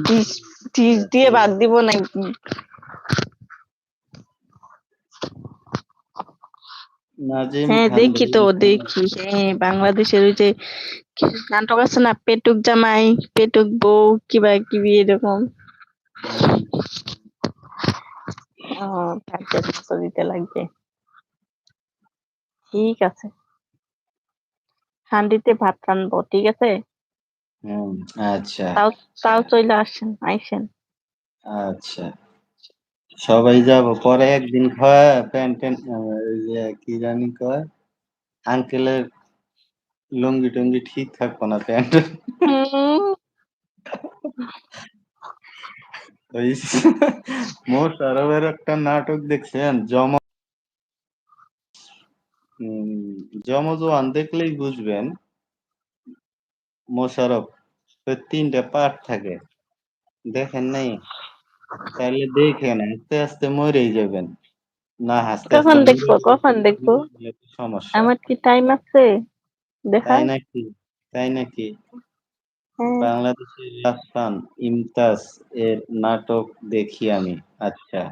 Dish dish দিয়ে বাদ দিব নাকি? হ্যাঁ দেখি তো দেখি। হ্যাঁ বাংলাদেশের ওই যে নাটক আছে না পেটুক জামাই পেটুক বউ কিবা কিবি এরকম। দিতে লাগবে। ঠিক আছে। হান্ডিতে ভাত রানবো ঠিক আছে? হুম, আচ্ছা। তাও তাও চলে আসেন আইসেন। আচ্ছা। সবাই যাব পরে একদিন খাওয়া প্যান্ট ট্যান্ট আহ, ওই যে কি জানি কয় আঙ্কেলের লুঙ্গি টুঙ্গি ঠিক থাকব না প্যান্ট? হুম, ওই মোশারফের একটা নাটক দেখছেন জম উম, জমজওয়ান দেখলেই বুঝবেন মোশারফ ওই তিনটা পার্ট থাকে। দেখেন নাই? তাহলে দেখেন আস্তে আস্তে মরেই যাবেন। না হাসতে কখন দেখব কখন দেখব? সমস্যা। আমার কি টাইম আছে? দেখা তাই নাকি? তাই নাকি? হ্যাঁ। বাংলাদেশের রাজস্থান ইমতাজ এর নাটক দেখি আমি। আচ্ছা।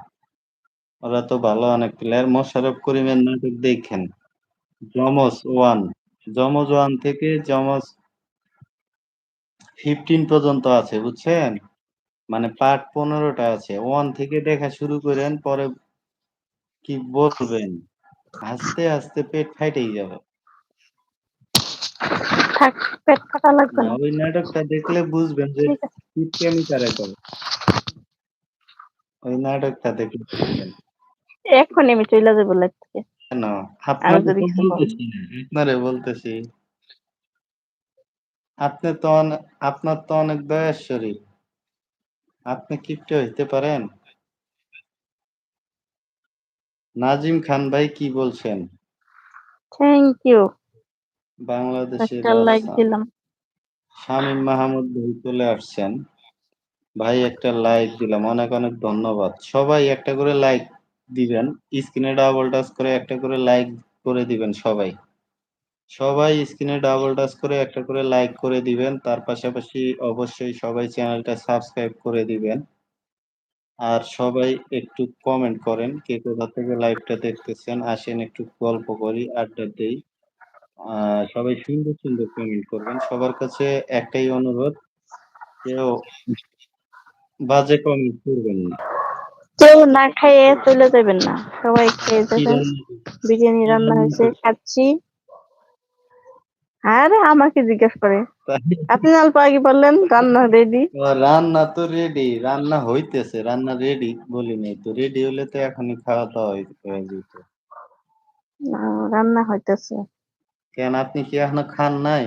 ওরা তো ভালো অনেক প্লেয়ার মোশারফ করিমের নাটক দেখেন। যমজ ওয়ান। যমজ ওয়ান থেকে যমজ ফিফটিন পর্যন্ত আছে বুঝছেন? মানে পার্ট পনেরোটা আছে। ওয়ান থেকে দেখা শুরু করেন পরে কি বলবেন? আস্তে আস্তে পেট ফাইটেই যাবে। পেট ফাটা লাগবে না। না ওই নাটকটা দেখলে বুঝবেন যে ঠিক কারে করে। ওই নাটকটা দেখলে বুঝবেন। এক্ষুনি আমি চলে যাব লাইফ থেকে। কেন? আমি আপনাকে যদি তো কিছু বলি বলতেছি না আপনারে বলতেছি। আপনি তো আপনার তো অনেক দয়ার শরীর। আপনি কিপটে হইতে পারেন? নাজিম খান ভাই কি বলছেন? থ্যাংক ইউ বাংলাদেশের লাইক দিলাম। শামীম মাহমুদ ভাই চলে আসছেন। ভাই একটা লাইক দিলাম অনেক অনেক ধন্যবাদ। সবাই একটা করে লাইক দিবেন স্ক্রিনে ডাবল টাচ করে একটা করে লাইক করে দিবেন সবাই। সবাই স্ক্রিনে ডাবল টাচ করে একটা করে লাইক করে দিবেন। তার পাশাপাশি অবশ্যই সবাই চ্যানেলটা সাবস্ক্রাইব করে দিবেন। আর সবাই একটু কমেন্ট করেন কে কোথা থেকে লাইভটা দেখতেছেন। আসেন একটু গল্প করি আড্ডা দেই। সবাই সুন্দর সুন্দর কমেন্ট করবেন। সবার কাছে একটাই অনুরোধ কেউ বাজে কমেন্ট করবেন না। কেউ না খাইয়ে চলে যাবেন না। সবাই খেয়ে যাবেন। বিরিয়ানি রান্না হয়েছে খাচ্ছি। আরে আমাকে জিজ্ঞেস করে। আপনি অল্প আগে বললেন রান্না রেডি রান্না তো রেডি রান্না হইতেছে রান্না রেডি বলি নাই। তো রেডি হলে তো এখনই খাওয়া দাওয়া হয়ে যেত। রান্না হইতেছে। কেন আপনি কি এখনও খান নাই?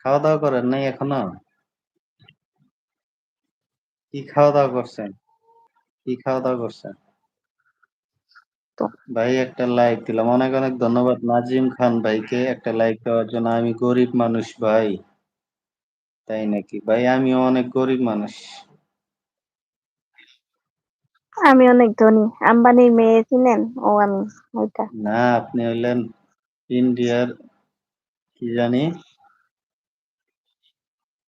খাওয়া দাওয়া করেন নাই এখনও? কি খাওয়া দাওয়া করছেন? কি খাওয়া দাওয়া করছেন? ভাই একটা লাইক দিলাম। অনেক অনেক ধন্যবাদ নাজিম খান ভাইকে। একটা লাইক দেওয়ার জন্য আমি গরিব মানুষ ভাই। তাই নাকি? ভাই আমিও অনেক গরিব মানুষ। আমি অনেক ধনী। আম্বানির মেয়ে চিনেন? ও আমি ওইটা। না আপনি হইলেন ইন্ডিয়ার কি জানি?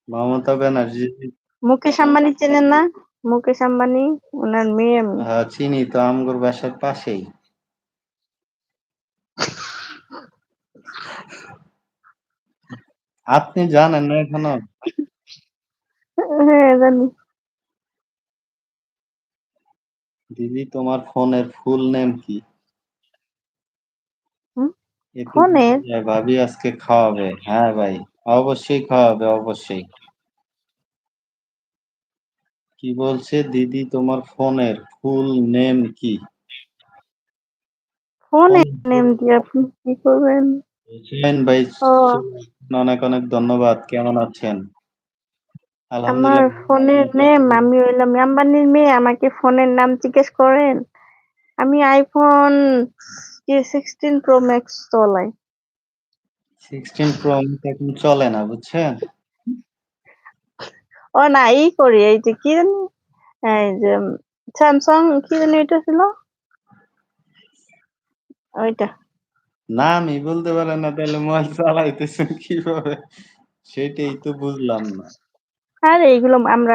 মমতা ব্যানার্জি। মুকেশ আম্বানি চেনেন না? মুকেশ আম্বানি ওনার মেয়ে হ্যাঁ চিনি তো আমগর বাসার পাশেই। আপনি জানেন না এখনও? হ্যাঁ জানি। দিদি তোমার ফোনের ফুল নেম কি? হুম? একটু ফোনের? ভাবি আজকে খাওয়াবে। হ্যাঁ ভাই অবশ্যই খাওয়াবে অবশ্যই। কি বলছে দিদি তোমার ফোনের ফুল নেম কি? ফোনে নেম দিয়ে আপনি কি করবেন? হুসেন ভাই। অনেক অনেক ধন্যবাদ। কেমন আছেন? আমার ফোনের নেম আমি হইলাম আম্বানির মেয়ে। আমাকে ফোনের নাম জিজ্ঞেস করেন। আমি আইফোন সিক্সটিন প্রো ম্যাক্স চলাই। সিক্সটিন প্রো এখন চলে না বুঝছেন? ও না এই করি। এই যে কি জানি এই যে স্যামসাং কি জানি এটা ছিল? ওইটা। না আমি বলতে পারেন না তাহলে মোবাইল চালাইতেছেন কীভাবে? সেটাই তো বুঝলাম না। আরে এইগুলো আমরা